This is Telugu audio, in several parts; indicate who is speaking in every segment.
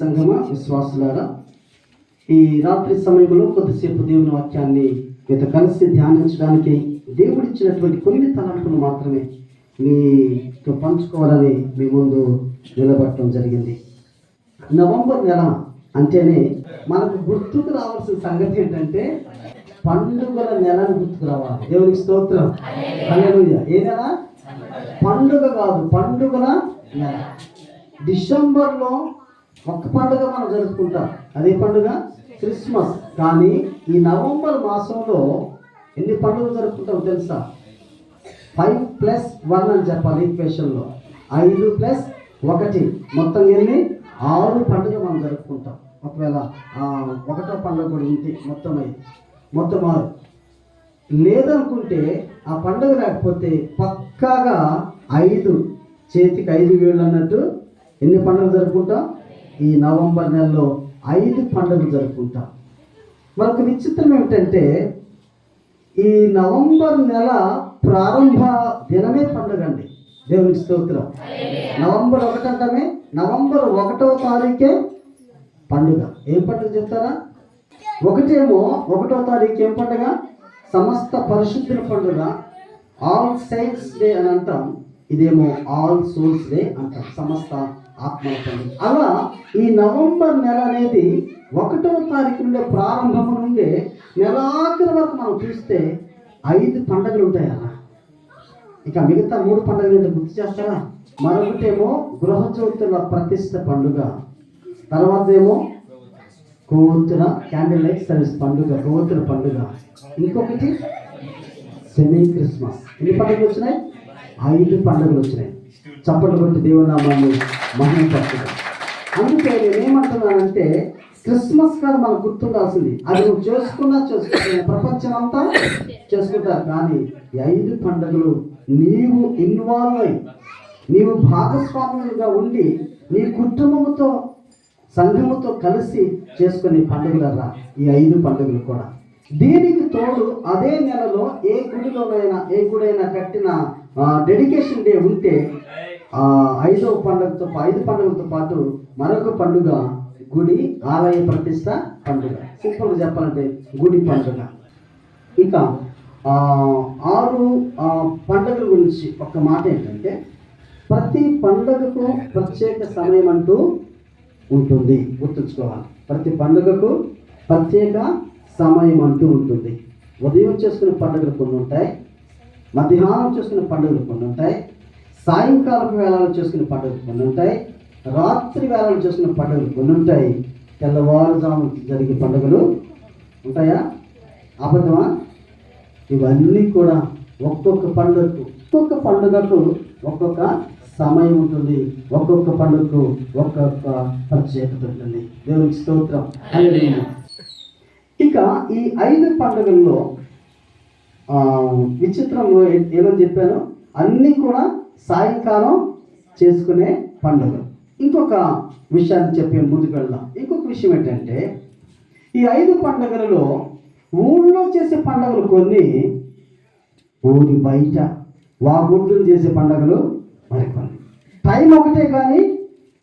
Speaker 1: సంగమ విశ్వాసులారా? ఈ రాత్రి సమయంలో కొద్దిసేపు దేవుని వాక్యాన్ని మీతో కలిసి ధ్యానించడానికి దేవుడిచ్చినటువంటి కొన్ని తలంపులు మాత్రమే మీతో పంచుకోవాలని మీ ముందు నిలబడటం జరిగింది. నవంబర్ నెల అంటేనే మనకు గుర్తుకు రావాల్సిన సంగతి ఏంటంటే పండుగల నెలను గుర్తుకు రావాలి. దేవునికి స్తోత్రం. ఏ నెల? పండుగ కాదు పండుగల నెల. డిసెంబర్లో ఒక పండుగ మనం జరుపుకుంటాం. అదే పండుగ క్రిస్మస్. కానీ ఈ నవంబర్ మాసంలో ఎన్ని పండుగలు జరుపుకుంటాం తెలుసా? ఫైవ్ ప్లస్ వన్ అని చెప్పాలి ఈక్వేషన్లో. ఐదు ప్లస్ ఒకటి. మొత్తం ఎన్ని? ఆరు పండుగ మనం జరుపుకుంటాం. ఒకవేళ ఒకటో పండుగ కూడా ఉంది. మొత్తం ఐదు. మొత్తం ఆరు. లేదనుకుంటే ఆ పండుగ లేకపోతే పక్కాగా ఐదు. చేతికి ఐదు వేళ్ళు అన్నట్టు ఎన్ని పండుగలు జరుపుకుంటాం? ఈ నవంబర్ నెలలో ఐదు పండుగలు జరుపుకుంటాం. మరొక విచిత్రం ఏమిటంటే ఈ నవంబర్ నెల ప్రారంభ దినమే పండుగ అండి దేవునికి స్తోత్రం. నవంబర్ ఒకటంటమే నవంబర్ ఒకటవ తారీఖే పండుగ. ఏం పండుగ చెప్తారా? ఒకటేమో ఒకటో తారీఖు ఏం పండుగ? సమస్త పరిశుద్ధుల పండుగ. ఆల్ సైన్స్ డే అని అంటాం. ఇదేమో ఆల్ సోల్స్ డే అంటాం. సమస్త ఆత్మల అలా ఈ నవంబర్ నెల అనేది ఒకటవ తారీఖు నుండే ప్రారంభం నుండి నెలాఖరి వరకు మనం చూస్తే ఐదు పండుగలు ఉంటాయి అలా. ఇక మిగతా మూడు పండుగలు ఏంటో గుర్తు చేస్తారా? మరొకటేమో గృహజ్యోతుల ప్రతిష్ట పండుగ. తర్వాత ఏమో కోతుల క్యాండిల్ లైట్ సర్వీస్ పండుగ కోతుల పండుగ. ఇంకొకటి సెమీ క్రిస్మస్. ఎన్ని పండుగలు వచ్చినాయి? ఐదు పండుగలు వచ్చినాయి. చప్పట్లు కొట్టి దేవునామాన్ని మహిమపరచుగా అందుకే నేనేమంటున్నానంటే క్రిస్మస్ కాదు మనకు గుర్తుండాల్సింది. అది నువ్వు చేసుకున్నా చేసుకుంటా ప్రపంచం అంతా చేసుకుంటారు. కానీ ఈ ఐదు పండుగలు నీవు ఇన్వాల్వ్ అయి నీవు భాగస్వాములుగా ఉండి నీ కుటుంబముతో సంఘముతో కలిసి చేసుకునే పండుగలరా ఈ ఐదు పండుగలు కూడా. దీనికి తోడు అదే నెలలో ఏ గుడిలోనైనా ఏ గుడైనా కట్టిన డెడికేషన్ డే ఉంటే ఆ ఐదవ పండుగతో ఐదు పండుగలతో పాటు మరొక పండుగ గుడి ఆలయ ప్రతిష్ట పండుగ. సింపుల్గా చెప్పాలంటే గుడి పండుగ. ఇక ఆరు పండుగల గురించి ఒక మాట ఏంటంటే ప్రతి పండుగకు ప్రత్యేక సమయం అంటూ ఉంటుంది. గుర్తుంచుకోవాలి. ప్రతి పండుగకు ప్రత్యేక సమయం అంటూ ఉంటుంది. ఉదయం చేసుకునే పండుగలు కొన్ని ఉంటాయి. మధ్యాహ్నం చేసుకునే పండుగలు కొన్ని ఉంటాయి సాయంకాలం వేళలు చేసుకునే పండుగలు కొన్ని ఉంటాయి రాత్రి వేళలు చేసుకునే పండుగలు కొన్ని ఉంటాయి. తెల్లవారుజాము జరిగే పండుగలు ఉంటాయా? అబద్ధమా? ఇవన్నీ కూడా ఒక్కొక్క పండుగకు ఒక్కొక్క పండుగకు ఒక్కొక్క సమయం ఉంటుంది. ఒక్కొక్క పండుగకు ఒక్కొక్క ప్రత్యేకత ఉంటుంది. దేవునికి స్తోత్రం. ఇక ఈ ఐదు పండుగల్లో విచిత్రంలో ఏమని చెప్పాను? అన్నీ కూడా సాయంకాలం చేసుకునే పండుగ. ఇంకొక విషయాన్ని చెప్పే ముందుకు వెళ్దాం. ఇంకొక విషయం ఏంటంటే ఈ ఐదు పండుగలలో ఊళ్ళో చేసే పండుగలు కొన్ని ఊరి బయట వాగుడ్డులు చేసే పండుగలు మరికొన్ని. టైం ఒకటే కానీ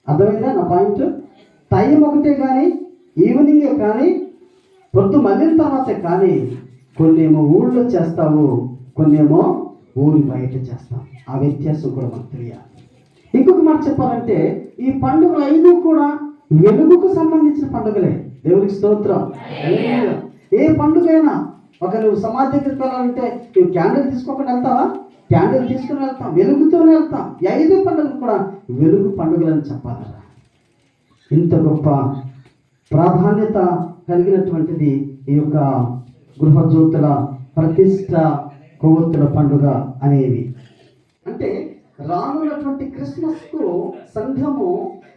Speaker 1: అర్థమైందా నా పాయింట్? టైం ఒకటే కానీ ఈవినింగే కానీ పొద్దు మళ్ళిన తర్వాతే కానీ కొన్ని ఏమో ఊళ్ళో చేస్తావు కొన్ని ఏమో ఊరి బయట చేస్తాం. ఆ వ్యత్యాసం కూడా మనకు తెలియాలి. ఇంకొక మాట చెప్పాలంటే ఈ పండుగలు ఐదు కూడా వెలుగుకు సంబంధించిన పండుగలే. దేవునికి స్తోత్రం. ఏ పండుగ అయినా ఒక నువ్వు సమాధి దగ్గరికి వెళ్ళాలంటే నువ్వు క్యాండిల్ తీసుకోకుండా వెళ్తావా? క్యాండిల్ తీసుకుని వెళ్తాం. వెలుగుతోనే వెళ్తాం. ఈ ఐదు పండుగలు కూడా వెలుగు పండుగలని చెప్పాలరా. ఇంత గొప్ప ప్రాధాన్యత కలిగినటువంటిది ఈ యొక్క గృహజ్యోతుల ప్రతిష్ట కొవ్వొత్తుల పండుగ అనేవి. అంటే రానున్నటువంటి క్రిస్మస్కు సంఘము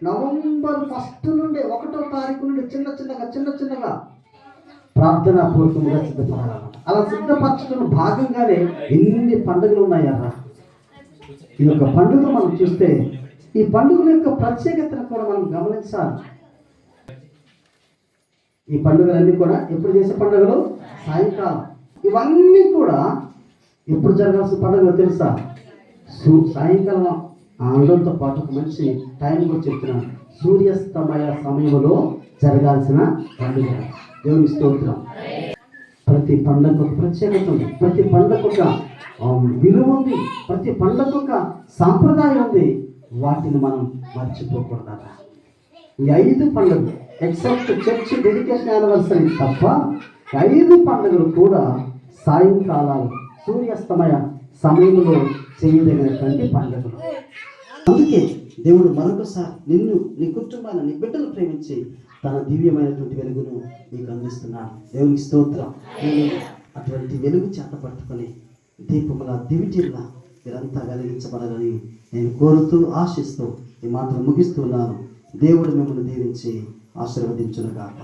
Speaker 1: నవంబర్ ఫస్ట్ నుండి ఒకటో తారీఖు నుండి చిన్న చిన్నగా చిన్న చిన్నగా ప్రార్థనా పూర్వకంగా సిద్ధపడాలన్నమాట. అలా సిద్ధపరచడం భాగంగానే ఎన్ని పండుగలు ఉన్నాయా ఈ యొక్క పండుగ మనం చూస్తే ఈ పండుగల యొక్క ప్రత్యేకతను కూడా మనం గమనించాలి. ఈ పండుగలన్నీ కూడా ఎప్పుడు చేసే పండుగలు? సాయంకాలం. ఇవన్నీ కూడా ఎప్పుడు జరగాల్సిన పండుగ తెలుసా? సాయంకాలం ఆనందంతో పాటు ఒక మంచి టైం కూడా చెప్తున్నాను సూర్యాస్తమయ సమయంలో జరగాల్సిన పండుగ. దేవుని స్తోత్రం. ప్రతి పండుగ ఒక ప్రత్యేకత ఉంది. ప్రతి పండుగ ఒక విలువ ఉంది. ప్రతి పండుగ ఒక సాంప్రదాయం ఉంది. వాటిని మనం మర్చిపోకూడదా ఈ ఐదు పండుగలు ఎక్సెప్ట్ చర్చ్ డెడికేషన్ యానివర్సరీ తప్ప ఐదు పండుగలు కూడా సాయంకాలాలు సూర్యాస్తమయ సమయంలో చేయదగినటువంటి పండుగలు. అందుకే దేవుడు మరొకసారి నిన్ను నీ కుటుంబాన్ని నీ బిడ్డలు ప్రేమించి తన దివ్యమైనటువంటి వెలుగును నీకు అందిస్తున్నాడు. దేవుని స్తోత్రం. నేను అటువంటి వెలుగు చేత పట్టుకొని దీపముల దివిటిల్లా మీరంతా వెలిగించబడాలని నేను కోరుతూ ఆశిస్తూ ఈ మాటలు ముగిస్తున్నాను. దేవుడు మిమ్మల్ని దీవించి ఆశీర్వదించునుగాక.